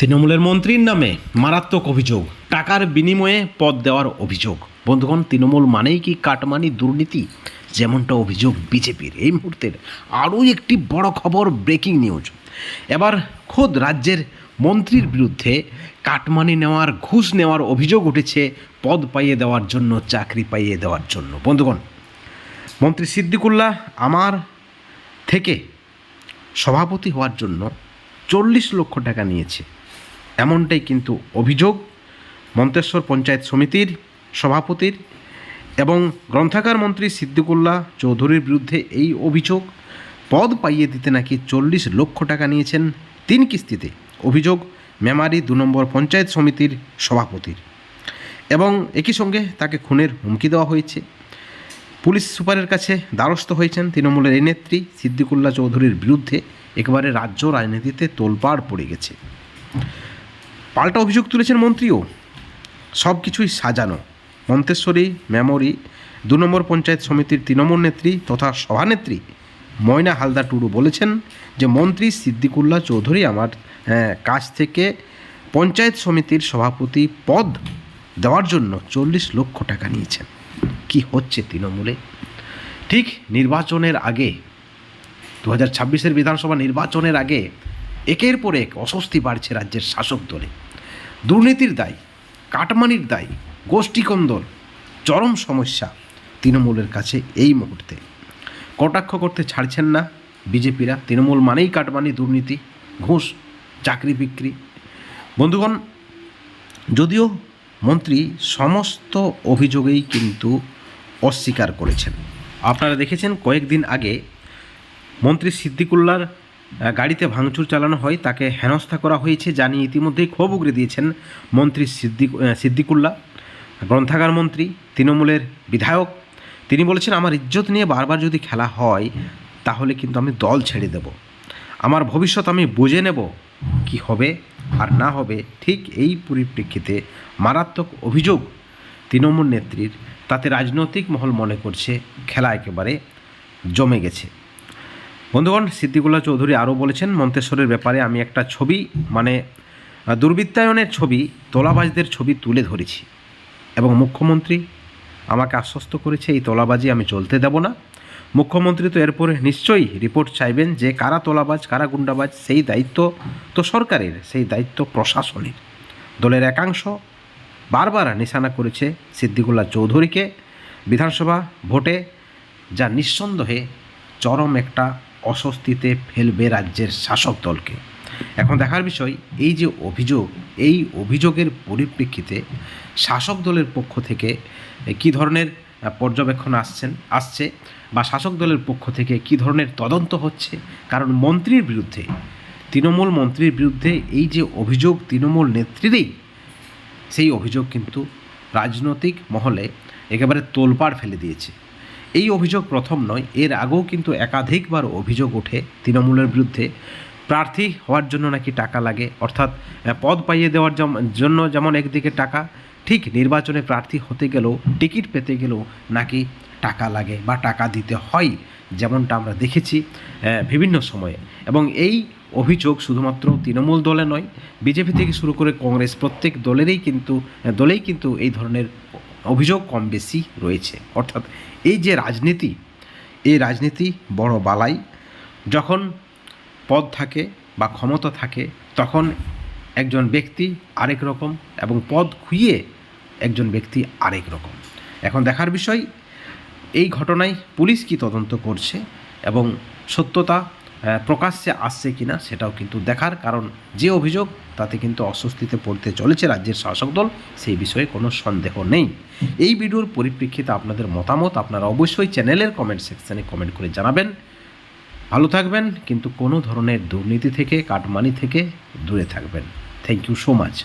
তৃণমূলের মন্ত্রীর নামে মারাত্মক অভিযোগ, টাকার বিনিময়ে পদ দেওয়ার অভিযোগ। বন্ধুগণ, তৃণমূল মানেই কি কাটমানি দুর্নীতি? যেমনটা অভিযোগ বিজেপির। এই মুহূর্তের আরও একটি বড় খবর, ব্রেকিং নিউজ। এবার খোদ রাজ্যের মন্ত্রীর বিরুদ্ধে কাটমানি নেওয়ার, ঘুষ নেওয়ার অভিযোগ উঠেছে, পদ পাইয়ে দেওয়ার জন্য, চাকরি পাইয়ে দেওয়ার জন্য। বন্ধুগণ, মন্ত্রী সিদ্দিকুল্লাহ আমার থেকে সভাপতি হওয়ার জন্য চল্লিশ লক্ষ টাকা নিয়েছে। এমনটাই কিন্তু অভিযোগ। মন্তেশ্বর পঞ্চায়েত সমিতির সভাপতির এবং গ্রন্থাগার মন্ত্রী সিদ্দিকুল্লাহ চৌধুরীর বিরুদ্ধে এই অভিযোগ। পদ পাইয়ে দিতে নাকি চল্লিশ লক্ষ টাকা নিয়েছেন তিন কিস্তিতে। অভিযোগ মেমারি দু নম্বর পঞ্চায়েত সমিতির সভাপতির। এবং একই সঙ্গে তাকে খুনের হুমকি দেওয়া হয়েছে। পুলিশ সুপারের কাছে দ্বারস্থ হয়েছেন তৃণমূলের এই নেত্রী সিদ্দিকুল্লাহ চৌধুরীর বিরুদ্ধে। একেবারে রাজ্য রাজনীতিতে তোলপাড় পড়ে গেছে। পাল্টা অভিযোগ তুলেছেন মন্ত্রীও। সব কিছুই সাজানো। মন্তেশ্বরী মেমোরি দু নম্বর পঞ্চায়েত সমিতির তৃণমূল নেত্রী তথা সভানেত্রী ময়না হালদার টুডু বলেছেন যে মন্ত্রী সিদ্দিকুল্লা চৌধুরী আমার হ্যাঁ, কাছ থেকে পঞ্চায়েত সমিতির সভাপতি পদ দেওয়ার জন্য চল্লিশ লক্ষ টাকা নিয়েছেন। কি হচ্ছে তৃণমূলে? ঠিক নির্বাচনের আগে দু হাজার ছাব্বিশের বিধানসভা নির্বাচনের আগে একের পর এক অস্বস্তি বাড়ছে রাজ্যের শাসক দলে। দুর্নীতির দায়, কাটমানির দায়, গোষ্ঠীকন্দল, চরম সমস্যা তৃণমূলের কাছে এই মুহূর্তে। কটাক্ষ করতে ছাড়ছেন না বিজেপিরা। তৃণমূল মানেই কাটমানি, দুর্নীতি, ঘুষ, চাকরি বিক্রি। বন্ধুগণ, যদিও মন্ত্রী সমস্ত অভিযোগেই কিন্তু অস্বীকার করেছেন। আপনারা দেখেছেন কয়েকদিন আগে মন্ত্রী সিদ্দিকুল্লার গাড়িতে ভাঙচুর চালানো হয় তাকে হেনস্থা করা হয়েছে জানিয়ে ইতিমধ্যেই ক্ষোভ উগরে দিয়েছেন মন্ত্রী সিদ্দিক আহ, সিদ্দিকুল্লাহ। গ্রন্থাগার মন্ত্রী তৃণমূলের বিধায়ক। তিনি বলেছেন আমার ইজ্জত নিয়ে বারবার যদি খেলা হয় তাহলে কিন্তু আমি দল ছেড়ে দেব। আমার ভবিষ্যৎ আমি বুঝে নেব কি হবে আর না হবে। ঠিক এই পরিপ্রেক্ষিতে মারাত্মক অভিযোগ তৃণমূল নেত্রীর। তাতে রাজনৈতিক মহল মনে করছে খেলা একেবারে জমে গেছে। বন্ধুগণ, সিদ্দিকুল্লাহ চৌধুরী আরও বলেছেন, মন্তেশ্বরের ব্যাপারে আমি একটা ছবি মানে দুর্বৃত্তায়নের ছবি, তোলাবাজদের ছবি তুলে ধরেছি এবং মুখ্যমন্ত্রী আমাকে আশ্বস্ত করেছে, এই তোলাবাজি আমি চলতে দেব না। মুখ্যমন্ত্রী তো এরপরে নিশ্চয়ই রিপোর্ট চাইবেন যে, কারা তোলাবাজ, কারা গুন্ডাবাজ, সেই দায়িত্ব তো সরকারের, সেই দায়িত্ব প্রশাসনের। দলের একাংশ বারবার নিশানা করেছে সিদ্দিকুল্লাহ চৌধুরীকে। বিধানসভা ভোটে যা নিঃসন্দেহে চরম একটা অস্বস্তিতে ফেলবে রাজ্যের শাসক দলকে। এখন দেখার বিষয়, এই যে অভিযোগ, এই অভিযোগের পরিপ্রেক্ষিতে শাসক দলের পক্ষ থেকে কী ধরনের পর্যবেক্ষণ আসছেন, আসছে বা শাসক দলের পক্ষ থেকে কী ধরনের তদন্ত হচ্ছে? কারণ মন্ত্রীর বিরুদ্ধে, তৃণমূল মন্ত্রীর বিরুদ্ধে এই যে অভিযোগ তৃণমূল নেত্রীরই, সেই অভিযোগ কিন্তু রাজনৈতিক মহলে একেবারে তোলপাড় ফেলে দিয়েছে। এই অভিযোগ প্রথম নয়। এর আগেও কিন্তু একাধিকবার অভিযোগ ওঠে তৃণমূলের বিরুদ্ধে। প্রার্থী হওয়ার জন্য নাকি টাকা লাগে, অর্থাৎ পদ পাইয়ে দেওয়ার জন্য যেমন একদিকে টাকা, ঠিক নির্বাচনে প্রার্থী হতে গেলেও, টিকিট পেতে গেলেও নাকি টাকা লাগে বা টাকা দিতে হয়, যেমনটা আমরা দেখেছি বিভিন্ন সময়ে। এবং এই অভিযোগ শুধুমাত্র তৃণমূল দলে নয়, বিজেপি থেকে শুরু করে কংগ্রেস প্রত্যেক দলেরই কিন্তু দলেই কিন্তু এই ধরনের অভিযোগ কম বেশি রয়েছে। অর্থাৎ এই যে রাজনীতি, এই রাজনীতি বড় বালাই, যখন পদ থাকে বা ক্ষমতা থাকে, তখন একজন ব্যক্তি আরেক রকম এবং পদ খুইয়ে একজন ব্যক্তি আরেক রকম। এখন দেখার বিষয়, এই ঘটনায় পুলিশ কি তদন্ত করছে এবং সত্যতা প্রকাশ্যে আসছে কিনা সেটাও কিন্তু দেখার কারণ যে অভিযোগ, তাতে কিন্তু অস্বস্তিতে পড়তে চলেছে রাজ্যের শাসক দল, সেই বিষয়ে কোনো সন্দেহ নেই। এই ভিডিওর পরিপ্রেক্ষিতে আপনাদের মতামত আপনারা অবশ্যই চ্যানেলের কমেন্ট সেকশানে কমেন্ট করে জানাবেন। ভালো থাকবেন, কিন্তু কোনো ধরনের দুর্নীতি থেকে, কাটমানি থেকে দূরে থাকবেন। Thank you so much